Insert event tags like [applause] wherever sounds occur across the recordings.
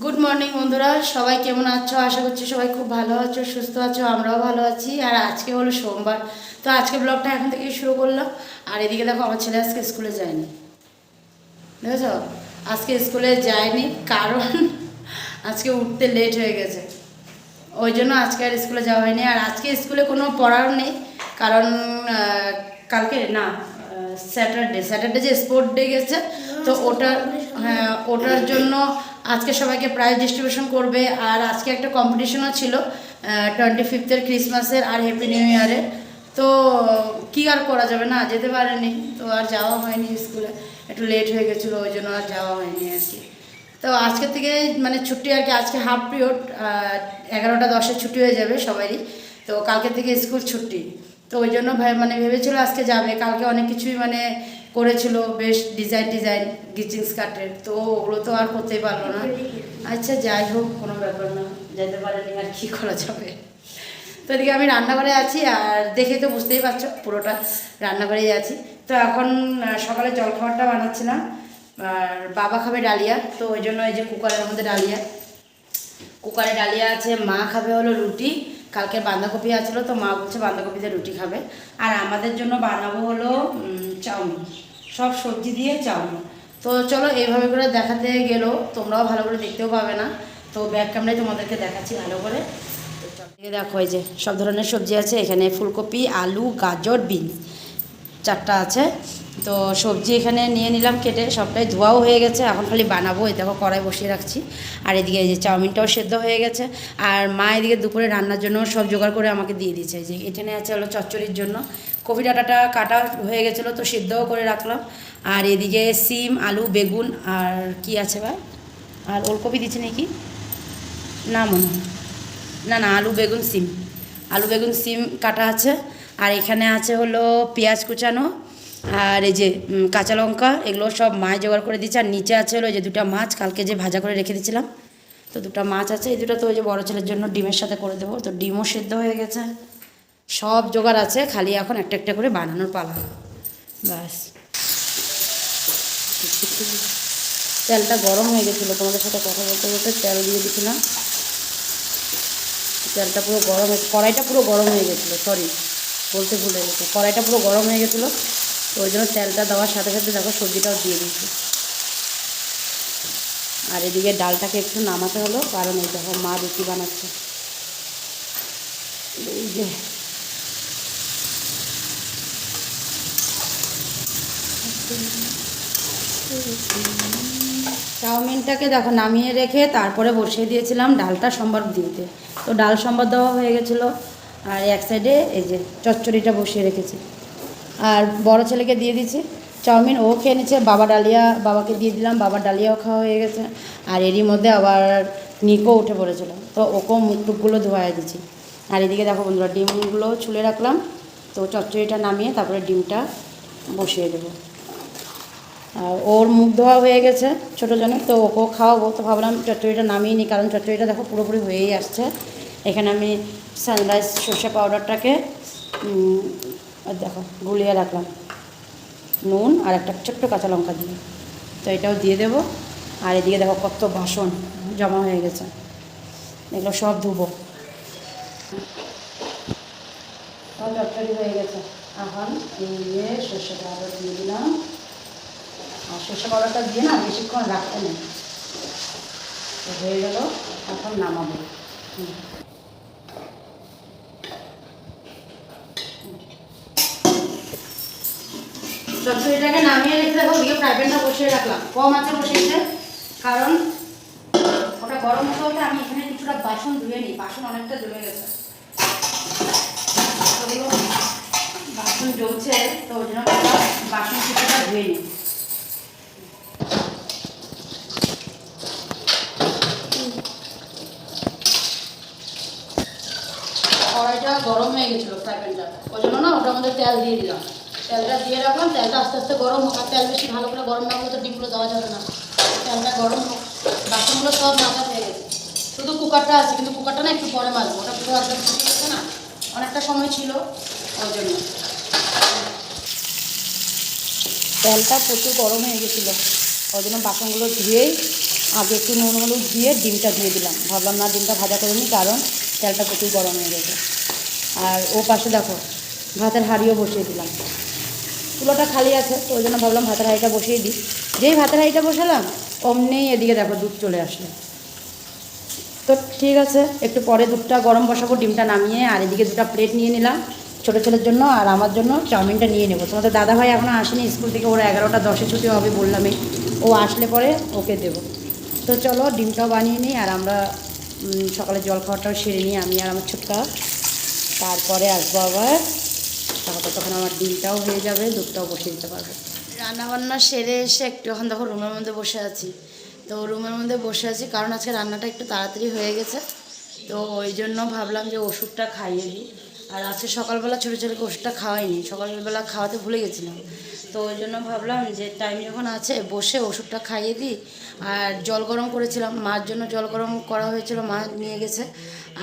Good morning বন্ধুরা। সবাই কেমন আছো? আশা করছি সবাই খুব ভালো আছো, সুস্থ আছো, আমরাও ভালো আছি। আর আজকে হলো সোমবার। তো আজকে ব্লগটা এখন থেকেই শুরু করলাম। আর এদিকে দেখো, আমার ছেলে আজকে স্কুলে যায়নি। দেখেছ? আজকে স্কুলে যায়নি, কারণ [laughs] আজকে উঠতে লেট হয়ে গেছে। ওই জন্য আজকে আর স্কুলে যাওয়া হয়নি। আর আজকে স্কুলে কোনো পড়াও নেই। কারণ কালকে না স্যাটারডে স্যাটারডে যে স্পোর্ট ডে গেছে তো ওটার হ্যাঁ ওটার জন্য আজকে সবাইকে প্রাইজ ডিস্ট্রিবিউশন করবে আর আজকে একটা কম্পিটিশনও ছিল টোয়েন্টি ফিফথের ক্রিসমাসের আর হ্যাপি নিউ ইয়ারের তো কী আর করা যাবে না যেতে পারেনি তো আর যাওয়া হয়নি স্কুলে। একটু লেট হয়ে গেছিল ওই জন্য আর যাওয়া হয়নি আর কি। তো আজকে থেকে মানে ছুটি আর কি আজকে হাফ পিরিয়ড এগারোটা দশে ছুটি হয়ে যাবে সবারই। তো কালকে থেকে স্কুল ছুটি। তো ওই জন্য ভাই মানে ভেবেছিল আজকে যাবে, কালকে অনেক কিছুই মানে করেছিল, বেশ ডিজাইন ডিজাইন গিচিংস কাটের। তো ওগুলো তো আর করতেই পারল না। আচ্ছা যাই হোক, কোনো ব্যাপার না যেতে পারেনি আর কী করা যাবে। তো এদিকে আমি রান্নাঘরে আছি, আর দেখে তো বুঝতেই পারছ, পুরোটা রান্নাঘরেই আছি। তো এখন সকালে জলখাবারটা বানাচ্ছিলাম, আর বাবা খাবে ডালিয়া, তো ওই জন্য এই যে কুকারের মধ্যে ডালিয়া। কুকারে ডালিয়া আছে, মা খাবে হলো রুটি কালকে বাঁধাকপি আছিল তো মা বলছে বাঁধাকপিতে রুটি খাবে। আর আমাদের জন্য বানাবো হলো চাউমিন। সব সবজি দিয়ে চাউমিন। তো চলো এইভাবে করে দেখাতে গেলেও তোমরাও ভালো করে দেখতেও পাবে না। তো ব্যাক ক্যামেরায় তোমাদেরকে দেখাচ্ছি ভালো করে। দেখো এই যে সব ধরনের সবজি আছে, এখানে ফুলকপি, আলু, গাজর, বিনস, চারটা আছে। তো সবজি এখানে নিয়ে নিলাম, কেটে সবটাই ধোয়াও হয়ে গেছে। এখন খালি বানাবো, এই দেখো কড়াই বসিয়ে রাখছি। আর এদিকে এই যে চাউমিনটাও সেদ্ধ হয়ে গেছে। আর মা এদিকে দুপুরে রান্নার জন্য সব জোগাড় করে আমাকে দিয়ে দিয়েছে। যে এখানে আছে হলো চচ্চড়ির জন্য। কফি ডাটাটা কাটা হয়ে গেছিল, তো সিদ্ধও করে রাখলাম। আর এদিকে সিম, আলু, বেগুন, আর কি আছে ভাই? আর ওলকপি দিচ্ছে নাকি? না মনে না না, আলু, বেগুন, সিম। আলু, বেগুন, সিম কাটা আছে। আর এখানে আছে হলো পেঁয়াজ কুচানো আর এই যে কাঁচা লঙ্কা, এগুলো সব মাছ জোগাড় করে দিচ্ছে আর নিচে আছে হলো যে দুটা মাছ, কালকে যে ভাজা করে রেখে দিয়েছিলাম। তো দুটো মাছ আছে, এই দুটো তো ওই যে বড়ো ছেলের জন্য ডিমের সাথে করে দেবো। তো ডিমও সেদ্ধ হয়ে গেছে। সব জোগাড় আছে, খালি এখন একটা একটা করে বানানোর পালা। ব্যাস। তেলটা গরম হয়ে গেছিল, তোমাদের সাথে কথা বলতে বলতে তেল দিয়ে দিয়েছিলাম। তেলটা পুরো গরম হয়ে, কড়াইটা পুরো গরম হয়ে গেছিল সরি বলতে ভুলে গেছে। কড়াইটা পুরো গরম হয়ে গেছিল। তো ওই জন্য তেলটা দেওয়ার সাথে সাথে দেখো সবজিটাও দিয়ে দিয়েছি আর এদিকে ডালটাকে একটু নামাতে হলো, কারণ এই দেখো মা রুটি বানাচ্ছে। এই যে। চাউমিনটাকে দেখো নামিয়ে রেখে তারপরে বসিয়ে দিয়েছিলাম ডালটা সম্বার দিতে। তো ডাল সম্বার দেওয়া হয়ে গেছিল। আর এক সাইডে এই যে চচ্চড়িটা বসিয়ে রেখেছি। আর বড় ছেলেকে দিয়ে দিয়েছি। চাউমিন ও খেয়ে নিচ্ছে। বাবা ডালিয়া, বাবাকে দিয়ে দিলাম। বাবার ডালিয়াও খাওয়া হয়ে গেছে। আর এরই মধ্যে আবার নিকো উঠে পড়েছিল। তো ওকেও মুখ টুকগুলো ধোয়াই দিচ্ছি আর এদিকে দেখো বন্ধুরা, ডিমগুলো ছুলে রাখলাম। তো চচ্চড়িটা নামিয়ে তারপরে ডিমটা বসিয়ে দেবো। আর ওর মুখ ধোয়া হয়ে গেছে ছোটো জন্য তো ওকেও খাওয়াবো। তো ভাবলাম চচ্চড়িটা নামিয়ে নিই। কারণ চচ্চড়িটা দেখো পুরোপুরি হয়েই আসছে। এখানে আমি সানরাইজ সর্ষে পাউডারটাকে আর দেখো, গুলিয়ে রাখলাম। নুন আর একটা ছোট্ট কাঁচা লঙ্কা দিয়ে। তো এটাও দিয়ে দেবো। আর এদিকে দেখো কত বাসন জমা হয়ে গেছে। এগুলো সব ধুবো। চচ্চড়ি হয়ে গেছে। এখন এই যে সর্ষে পাউডার দিয়ে দিলাম। আর সর্ষে পাউডারটা দিয়ে না বেশিক্ষণ রাখতে নেই। হয়ে গেল, এখন নামাবো। হুম। চচ্চড়িটাকে নামিয়ে রেখে দেখো ওদিকে ফ্রাই প্যানটা বসিয়ে রাখলাম। কম আছে বসিয়েছে, কারণ ওটা গরম হতে হতে আমি এখানে কিছুটা বাসন ধুয়ে নিই। বাসন অনেকটা জমে গেছে। বাসন জমছে, তো ওই জন্য বাসন কিছুটা ধুয়ে নিই। কড়াইটা গরম হয়ে গেছিল ফ্রাই প্যানটা ওই জন্য না ওটার মধ্যে তেল দিয়ে দিলাম। তেলটা দিয়ে রাখলাম, তেলটা আস্তে আস্তে গরম হোক, আর তেল বেশি ভালো করে গরম না হলে তো ডিমগুলো দেওয়া যাবে না। তেলটা গরম হোক, বাসনগুলো সব মাজা হয়ে গেছে। শুধু কুকারটা আছে, কিন্তু কুকারটা না একটু পরে মাজবো, ওটা পুরো একদম না, অনেকটা সময় ছিল ওই জন্য। তেলটা প্রচুর গরম হয়ে গেছিল। ওই জন্য বাসনগুলো ধুয়েই আগে একটু নুন হলুদ দিয়ে ডিমটা দিয়ে দিলাম। ভাবলাম না ডিমটা ভাজা করে নিই কারণ তেলটা প্রচুর গরম হয়ে গেছে। আর ও পাশে দেখো, ভাতের হাঁড়িও বসিয়ে দিলাম। চুলোটা খালি আছে তো ওই জন্য ভাবলাম ভাতের হাঁড়িটা বসিয়ে দিই। যেই ভাতের হাঁড়িটা বসালাম অমনি এদিকে দেখো দুধ চলে আসলো। তো ঠিক আছে, একটু পরে দুধটা গরম বসাবো, ডিমটা নামিয়ে, আর এদিকে দুটো প্লেট নিয়ে নিলাম ছোটো ছেলের জন্য, আর আমার জন্য চাউমিনটা নিয়ে নেব। তোমাদের দাদাভাই এখনও আসেনি, স্কুল থেকে ওরা এগারোটা, দশে ছুটি হবে বললামই ও আসলে পরে ওকে দেবো। তো চলো, ডিমটাও বানিয়ে নিই, আর আমরা সকালে জল খাওয়াটাও সেরে নিই, আমি আর আমার ছোটকা। তারপরে আসব আবার তারপর তখন আমার ডিমটাও হয়ে যাবে, দুধটাও বসিয়ে দিতে পারব। রান্নাবান্না সেরে এসে একটু এখন দেখো রুমের মধ্যে বসে আছি। তো রুমের মধ্যে বসে আছি, কারণ আজকে রান্নাটা একটু তাড়াতাড়ি হয়ে গেছে। তো ওই জন্য ভাবলাম যে ওষুধটা খাইয়ে দিই। আর আজকে সকালবেলা ছোটো ছেলেকে ওষুধটা খাওয়াইনি, সকালবেলা খাওয়াতে ভুলে গেছিলাম। তো ওই জন্য ভাবলাম যে টাইম যখন আছে, বসে ওষুধটা খাইয়ে দিই। আর জল গরম করেছিলাম, মার জন্য জল গরম করা হয়েছিল, মা নিয়ে গেছে।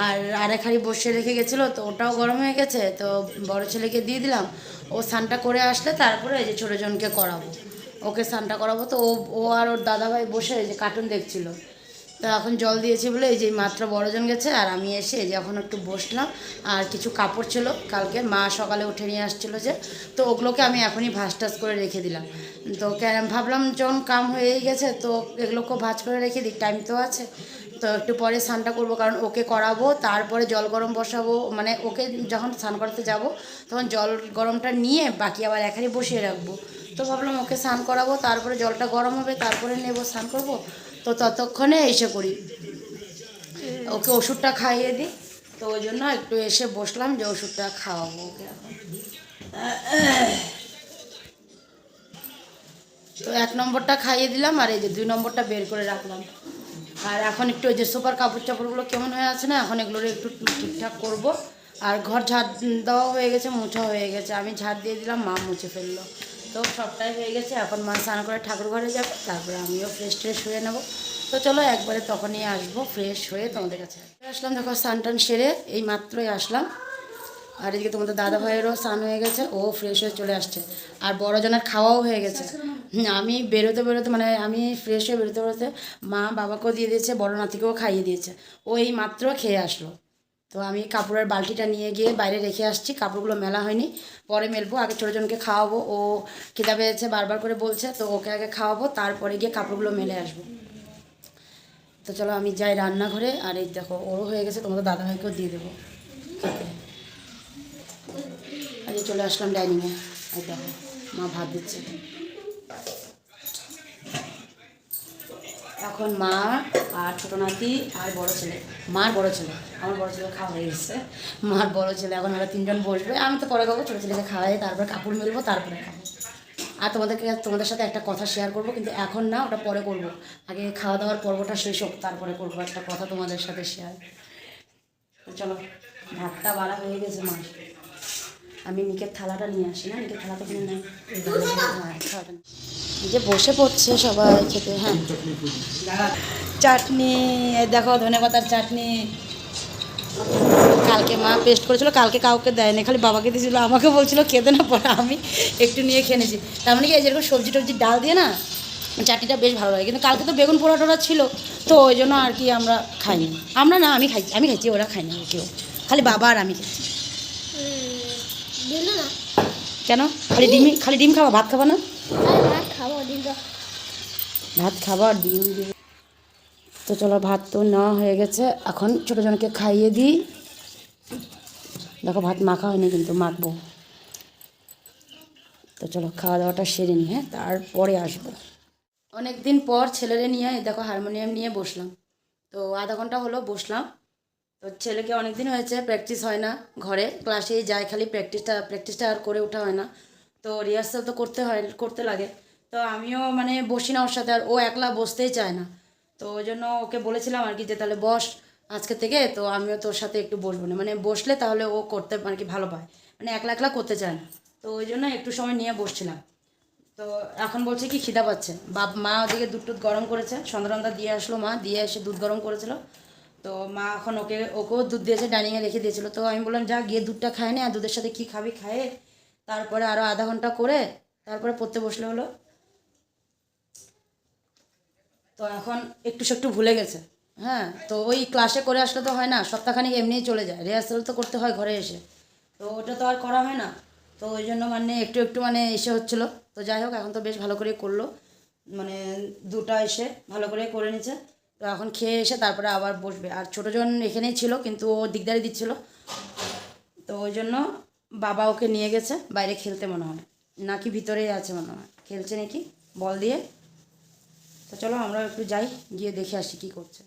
আর আরেক হাঁড়ি বসে রেখে গেছিল, তো ওটাও গরম হয়ে গেছে, তো বড় ছেলেকে দিয়ে দিলাম। ও স্নানটা করে আসলে তারপরে এই যে ছোটো জনকে করাবো। ওকে স্নানটা করাবো, তো ও ও আর ওর দাদাভাই বসে এই যে কার্টুন দেখছিল। তো এখন জল দিয়েছি বলে এই যে মাত্র বড়জন গেছে, আর আমি এসে যে এখন একটু বসলাম। আর কিছু কাপড় ছিল, কালকে মা সকালে উঠে নিয়ে আসছিল যে, তো ওগুলোকে আমি এখনই ভাজ টাজ করে রেখে দিলাম। তো ভাবলাম যখন কাম হয়েই গেছে, তো এগুলোকে ভাজ করে রেখে দিই টাইম তো আছে। তো একটু পরে স্নানটা করব, কারণ ওকে করাবো, তারপরে জল গরম বসাবো মানে ওকে যখন স্নান করাতে যাব, তখন জল গরমটা নিয়ে বাকি আবার এখানে বসিয়ে রাখব। তো ভাবলাম ওকে স্নান করাবো, তারপরে জলটা গরম হবে, তারপরে নেব স্নান করব। তো ততক্ষণে এসে করি। ওকে ওষুধটা খাইয়ে দিই। তো ওই জন্য একটু এসে বসলাম যে ওষুধটা খাওয়াবো ওকে। তো এক নম্বরটা খাইয়ে দিলাম, আর এই যে দুই নম্বরটা বের করে রাখলাম। আর এখন একটু ওই যে সোফার কাপড় চাপড়গুলো কেমন হয়ে আছে না, এখন এগুলো একটু ঠিকঠাক করব। আর ঘর ঝাড় দেওয়া হয়ে গেছে মুছা হয়ে গেছে। আমি ঝাড় দিয়ে দিলাম, মা মুছে ফেলল। তো সবটাই হয়ে গেছে, এখন মা স্নান করে ঠাকুর ঘরে যাবে, তারপরে আমিও ফ্রেশ ট্রেশ হয়ে নেব। তো চলো একবারে তখনই আসব ফ্রেশ হয়ে তোমাদের কাছে। আসলাম, দেখো স্নান টান সেরে এই মাত্রই আসলাম। আর এদিকে তোমাদের দাদা ভাইয়েরও স্নান হয়ে গেছে, ও ফ্রেশ হয়ে চলে আসছে। আর বড়জনের খাওয়াও হয়ে গেছে। আমি বেরোতে বেরোতে মানে আমি ফ্রেশ হয়ে বেরোতে বেরোতে মা বাবাকেও দিয়ে দিয়েছে, বড় নাতিকেও খাইয়ে দিয়েছে। ও এই মাত্র খেয়ে আসলো। তো আমি কাপড়ের বালতিটা নিয়ে গিয়ে বাইরে রেখে আসছি, কাপড়গুলো মেলা হয়নি। পরে মেলবো, আগে ছোটোজনকে খাওয়াবো। ও খিদা পেয়েছে, বারবার করে বলছে, তো ওকে আগে খাওয়াবো, তারপরে গিয়ে কাপড়গুলো মেলে আসব। তো চলো আমি যাই রান্নাঘরে, আর এই দেখো, ওরও হয়ে গেছে, তোমাদের দাদাভাইকেও দিয়ে দেবো। খেতে। চলে আসলাম ডাইনিংয়ে। এই দেখো, মা ভাত দিচ্ছে। এখন মা আর ছোটো নাতি আর বড় ছেলে। মার বড় ছেলে। আমার বড় ছেলে খাওয়া হয়ে গেছে। মার বড় ছেলে। এখন ওরা তিনজন বসবে। আমি তো পরে খাব, ছোটো ছেলেকে খাওয়াই, তারপরে কাপড় মেলবো, তারপরে খাব। আর তোমাদেরকে, তোমাদের সাথে একটা কথা শেয়ার করব, কিন্তু এখন না, ওটা পরে করব। আগে খাওয়া দাওয়ার পর্বটা শেষ হোক, তারপরে করব একটা কথা তোমাদের সাথে শেয়ার চলো, ভাতটা বাড়া হয়ে গেছে মার। আমি নিকের থালাটা নিয়ে আসি না নিকের থালাটা কিনে নেই। হ্যাঁ নিয়ে- যে বসে পড়ছে সবাই খেতে হ্যাঁ। চাটনি দেখো ধনে পাতার চাটনি। কালকে মা পেস্ট করেছিল কালকে কাউকে দেয়নি খালি বাবাকে দিয়েছিল আমাকে বলছিল খেতে না পরে আমি একটু নিয়ে খেয়ে নিয়েছি তার মানে কি এই যেরকম সবজি টবজি ডাল দিয়ে না চাটনিটা বেশ ভালো লাগে। কিন্তু কালকে তো বেগুন পোড়া টোড়া ছিল তো ওই জন্য আর কি আমরা খাইনি। আমরা না আমি খাইছি আমি খাইছি ওরা খাইনি কেউ। খালি বাবা আর আমি খেয়েছি কেন? খালি ডিম খালি ডিম খাবা ভাত খাবা না? ভাত খাব ডিম তো। চলো ভাত তো নেওয়া হয়ে গেছে। এখন ছোটো জনকে খাইয়ে দিই। দেখো ভাত মাখা হয়নি কিন্তু মাখবো। তো চলো খাওয়া দাওয়াটা সেরে নিয়ে হ্যাঁ? তারপরে আসব। অনেক দিন পর ছেলেরে নিয়ে দেখো হারমোনিয়াম নিয়ে বসলাম। তো আধা ঘণ্টা হলো বসলাম। তো ছেলেকে অনেক দিন হয়েছে প্র্যাকটিস হয় না ঘরে। ক্লাসে যায় খালি প্র্যাকটিসটা প্র্যাকটিসটা আর করে ওঠা হয় না। তো রিহার্সাল তো করতে হয়, করতে লাগে। তো আমিও মানে বসি না ওর সাথে আর ও একলা বসতেই চায় না। তো ওই জন্য ওকে বলেছিলাম আর কি যে, তাহলে বস আজকে থেকে, তো আমিও তোর সাথে একটু বসবো না। মানে বসলে তাহলে ও করতে আর কি ভালো পায়। মানে একলা একলা করতে চায় না। তো ওই জন্য একটু সময় নিয়ে বসছিলাম। তো এখন বলছে কি খিদা পাচ্ছে। বাপ, মা ওদিকে দুধ টুধ গরম করেছে। সন্ধ্যারন্ধা দিয়ে আসলো মা, দিয়ে এসে দুধ গরম করেছিল। তো মা এখন ওকে, ওকেও দুধ দিয়েছে ডাইনিংয়ে রেখে দিয়েছিল। তো আমি বললাম, যা, গিয়ে দুধটা খায় নে দুধের সাথে কী খাবি, খায়ে। তারপরে আরও আধা ঘণ্টা করে, তারপরে পড়তে বসলে হলো। তো এখন একটু একটু ভুলে গেছে। হ্যাঁ তো ওই ক্লাসে করে আসলে তো হয় না, সপ্তাহখানিক এমনিই চলে যায়। রিহার্সাল তো করতে হয় ঘরে এসে। তো ওটা তো আর করা হয় না। তো ওই জন্য মানে একটু একটু মানে এসে হচ্ছিল। তো যাই হোক, এখন তো বেশ ভালো করে করল। মানে দুটা এসে ভালো করে করে নিচ্ছে তো এখন খেয়ে এসে তারপরে আবার বসবে। আর ছোটোজন এখানেই ছিল, কিন্তু ও দিকদারি দিচ্ছিল। তো ওই জন্য বাবা ওকে নিয়ে গেছে, বাইরে খেলতে মনে হয়। নাকি ভিতরেই আছে মনে হয়। খেলছে নাকি? বল দিয়ে। তো চলো আমরা একটু যাই, গিয়ে দেখে আসি কি করছে।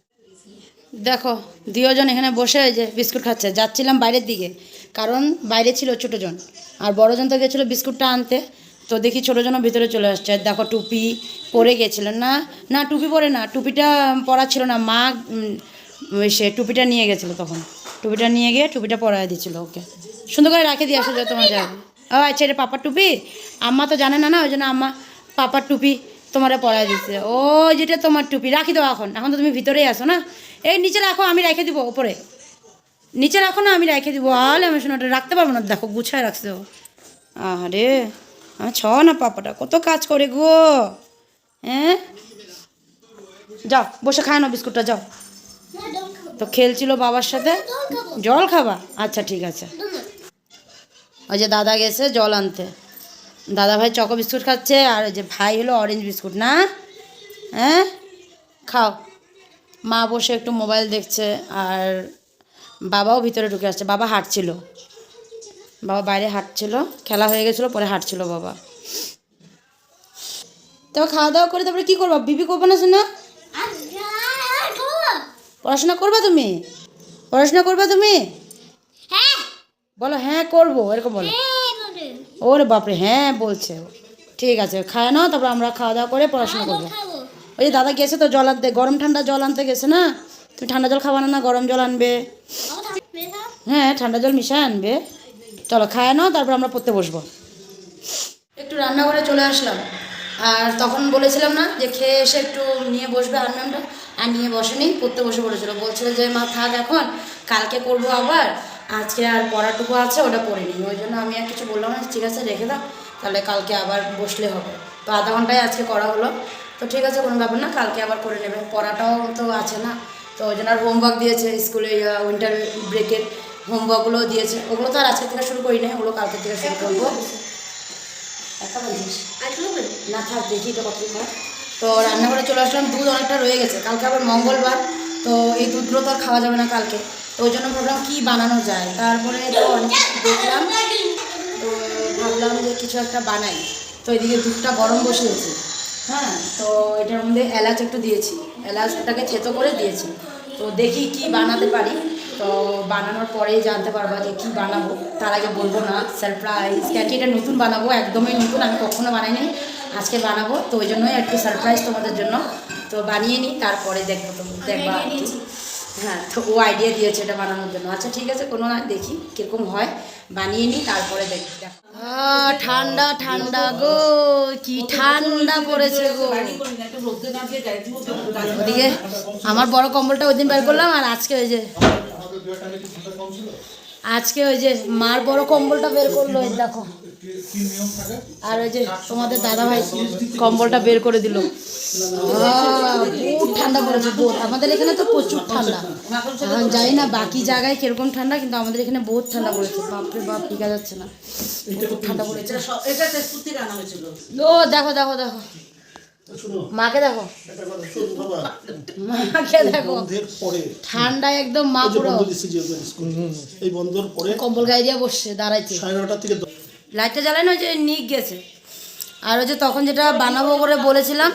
দেখো দুজন এখানে বসে যে বিস্কুট খাচ্ছে। যাচ্ছিলাম বাইরের দিকে, কারণ বাইরে ছিল ছোটোজন আর বড়জন তো গেছিল বিস্কুটটা আনতে। তো দেখি ছোটোজনও ভিতরে চলে আসছে। দেখো টুপি পরে গেছিলেন না? না, টুপি পরে না, টুপিটা পরা ছিল না। মা সে টুপিটা নিয়ে গেছিল তখন। টুপিটা নিয়ে গিয়ে টুপিটা পরাই দিয়েছিল ওকে। সুন্দর করে রাখে দিয়ে আসো যে তোমার যাবে ও আচ্ছা এটা পাপার টুপি? আম্মা তো জানে না না, ওই জন্য আম্মা পাপার টুপি তোমারে পরাই দিচ্ছে ও, যেটা তোমার টুপি, রাখি দাও এখন। এখন তো তুমি ভিতরেই আসো না? এই নিচে রাখো, আমি রেখে দিব ওপরে। নিচে রাখো না, আমি রেখে দিব। আলে আমি শোনো রাখতে পারব না। দেখো, গুছায় রাখছে ও। আরে আমার ছ না পাপাটা, কত কাজ করে গো। হ্যাঁ? যাও, বসে খায় না বিস্কুটটা, যাও। তো খেলছিল বাবার সাথে। জল খাবা? আচ্ছা ঠিক আছে। ওই যে দাদা গেছে জল আনতে। দাদা ভাই চকো বিস্কুট খাচ্ছে, আর ওই যে ভাই হলো অরেঞ্জ বিস্কুট, না? হ্যাঁ? খাও। মা বসে একটু মোবাইল দেখছে, আর বাবাও ভিতরে ঢুকে আসছে, বাবা হাঁটছিল। বাবা বাইরে হাঁটছিল, খেলা হয়ে গেছিল, পরে হাঁটছিল বাবা। তো খাওয়া দাওয়া করে তারপরে কী করবা? বিবি করব না শোনা পড়াশোনা করবা তুমি? পড়াশোনা করবা তুমি? বলো হ্যাঁ করব এরকম বলো। ওরে বাপরে হ্যাঁ বলছে। ঠিক আছে, খায় নাও, তারপর আমরা খাওয়া দাওয়া করে পড়াশোনা করব। ওই যে দাদা গেছে তো জল আনতে, গরম ঠান্ডা জল আনতে গেছে না? তুমি ঠান্ডা জল খাবা না না গরম জল আনবে? না হ্যাঁ ঠান্ডা জল মিশায় আনবে। চলো, খায় নাও, তারপর আমরা পড়তে বসবো। একটু রান্নাঘরে চলে আসলাম। আর তখন বলেছিলাম না যে খেয়ে এসে একটু নিয়ে বসবে আর ম্যামটা। আর নিয়ে বসেনি, পড়তে বসে পড়েছিল। বলছিল যে, মা, থাক এখন, কালকে করব আবার। আজকে আর পড়াটুকু আছে, ওটা পড়ে নিই। ওই জন্য আমি আর কিছু বললাম না, ঠিক আছে, রেখে দাও। তাহলে কালকে আবার বসলে হবে। তো আধা ঘন্টায় আজকে করা হলো। তো ঠিক আছে, কোনো ব্যাপার না, কালকে আবার করে নেবে। পড়াটাও তো আছে না। তো ওই জন্য আর হোমওয়ার্ক দিয়েছে স্কুলে উইন্টার ব্রেকের হোমওয়ার্কগুলো দিয়েছে। ওগুলো তো আর আজকে থেকে শুরু করি না ওগুলো কালকে থেকে শুরু করব। না থাক দেখি তো কত তো রান্নাঘরে চলে আসলাম দুধ অনেকটা রয়ে গেছে। কালকে আবার মঙ্গলবার তো এই দুধগুলো তো আর খাওয়া যাবে না কালকে। তো ওই জন্য ভাবলাম কী বানানো যায়। তারপরে তো অনেক দেখলাম তো ভাবলাম যে কিছু একটা বানাই। তো এদিকে দুধটা গরম বসিয়েছি। হ্যাঁ তো এটার মধ্যে এলাচ একটু দিয়েছি। এলাচটাকে থেতো করে দিয়েছি। তো দেখি কি বানাতে পারি। তো বানানোর পরেই জানতে পারবা যে কি বানাবো তার আগে বলব না সারপ্রাইজ কেন কি এটা নতুন বানাবো একদমই নতুন আমি কখনো বানাইনি আজকে বানাবো তো ওই জন্যই একটু সারপ্রাইজ তোমাদের জন্য তো বানিয়ে নিই তারপরে দেখব তো দেখবা। হ্যাঁ তো ও আইডিয়া দিয়েছে এটা বানানোর জন্য আচ্ছা ঠিক আছে কোনো না দেখি কীরকম হয় বানিয়ে নিই তারপরে দেখি দেখো। আহ, ঠান্ডা ঠান্ডা গো কি ঠান্ডা পড়েছে গো ওদিকে আমার বড় কম্বলটা ওই দিন বের করলাম আর আজকে ওই যে আজকে ওই যে মার বড় কম্বলটা বের করল দেখো। আর ওই যে তোমাদের দাদা ভাই কম্বলটা বের করে দিল। বহুত ঠান্ডা পড়েছে বহুত। আমাদের এখানে তো প্রচুর ঠান্ডা। জানি না বাকি জায়গায় কীরকম ঠান্ডা কিন্তু আমাদের এখানে বহুত ঠান্ডা পড়েছে। বাপরে বাপ টিকা যাচ্ছে না। ঠান্ডা পড়েছে। ও দেখো দেখো দেখো। মাকে দেখো। মাকে দেখো। ঠান্ডায় একদম মা পুরো এই বন্ধের পরে কম্বল গায়ে দিয়ে বসছে দাঁড়াইছে। সাড়ে নটা থেকে দশ- লাইটটা ওই যে নিক গেছে। আর ওই যে তখন যেটা বানাবো করে বলেছিলাম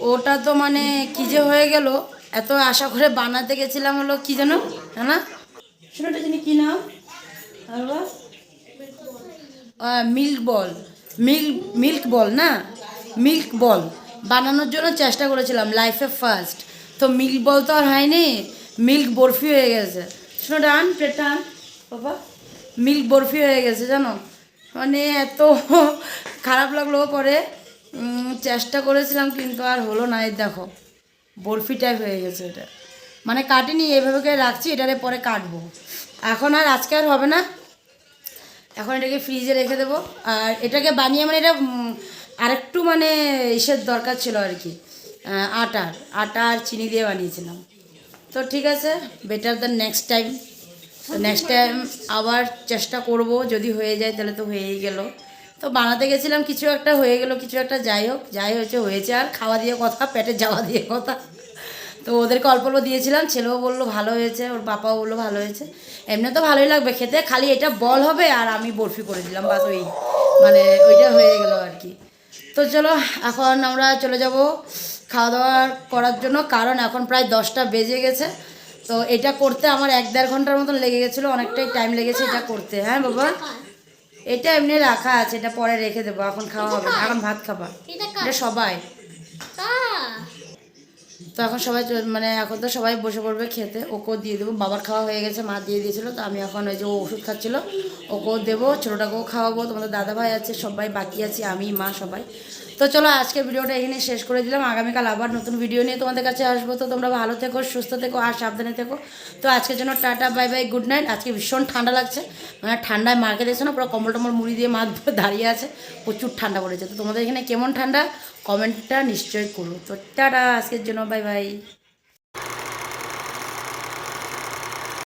ওটা তো মানে কি যে হয়ে গেল এত আশা করে বানাতে গেছিলাম হলো কি যেন হ্যাঁ না? শোনোটা জানি কি নাম? Milk ball. Milk milk ball না? Milk ball. বানানোর জন্য চেষ্টা করেছিলাম লাইফে ফার্স্ট তো মিল্ক বল তো আর হয়নি, মিল্ক বরফি হয়ে গেছে। শোনো প্লেট টান, বাবা। মিল্ক বরফি হয়ে গেছে, জানো? মানে এত খারাপ লাগল পরে। চেষ্টা করেছিলাম, কিন্তু আর হলো না। এই দেখো, বরফি টাইপ হয়ে গেছে এটা। মানে কাটিনি, এভাবে করে রাখছি, এটারে পরে কাটবো। এখন আর আজকে আর হবে না। এখন এটাকে ফ্রিজে রেখে দেবো। আর এটাকে বানিয়ে মানে এটা আরেকটু মানে ইসের দরকার ছিল আর কি। আটার আটা আর চিনি দিয়ে বানিয়েছিলাম। তো ঠিক আছে better than next time next time আবার চেষ্টা করব, যদি হয়ে যায় তাহলে তো হয়েই গেল। তো বানাতে গেছিলাম, কিছু একটা হয়ে গেল, কিছু একটা যাই হোক, যাই হয়েছে হয়েছে। আর খাওয়া দিয়ে কথা, পেটে যাওয়া দিয়ে কথা। তো ওদেরকে অল্প অল্প দিয়েছিলাম, ছেলেও বলল ভালো হয়েছে, ওর পাপাও বলল ভালো হয়েছে। এমনি তো ভালোই লাগবে, খেতে খালি এটা বল হবে আর আমি বরফি করে দিলাম, বাস ওই মানে ওইটা হয়ে গেল আর কি। তো চলো এখন আমরা চলে যাব খাওয়া দাওয়া করার জন্য কারণ এখন প্রায় দশটা বেজে গেছে। তো এটা করতে আমার এক দেড় ঘণ্টার মতন লেগে গেছিল অনেকটাই টাইম লেগেছে এটা করতে। হ্যাঁ বাবা? এটা এমনি রাখা আছে এটা পরে রেখে দেবো এখন খাওয়া হবে এখন ভাত খাবা। এটা সবাই। তো এখন সবাই মানে এখন তো সবাই বসে পড়বে খেতে। ওকেও দিয়ে দেবো। বাবার খাওয়া হয়ে গেছে, মা দিয়ে দিয়েছিল, তো আমি এখন ওই যে ও ওষুধ খাচ্ছিল, ওকেও দেবো, ছোটোটাকেও খাওয়াবো। তোমাদের দাদা ভাই আছে, সবাই বাকি আছে, আমি, মা সবাই। তো চলো আজকের ভিডিওটা এখানে শেষ করে দিলাম। আগামীকাল আবার নতুন ভিডিও নিয়ে তোমাদের কাছে আসব। তো তোমরা ভালো থেকো, সুস্থ থেকো আর সাবধানে থেকো। তো আজকের জন্য tata bye bye good night আজকে ভীষণ ঠান্ডা লাগছে। মানে ঠান্ডায় মাকে দেখছ না পুরো কম্বল টম্বল মুড়ি দিয়ে মাছ ধরে দাঁড়িয়ে আছে। প্রচুর ঠান্ডা পড়েছে। তো তোমাদের এখানে কেমন ঠান্ডা? কমেন্টটা নিশ্চয়ই করো। তো টাটা, আজকের জন্য বাই বাই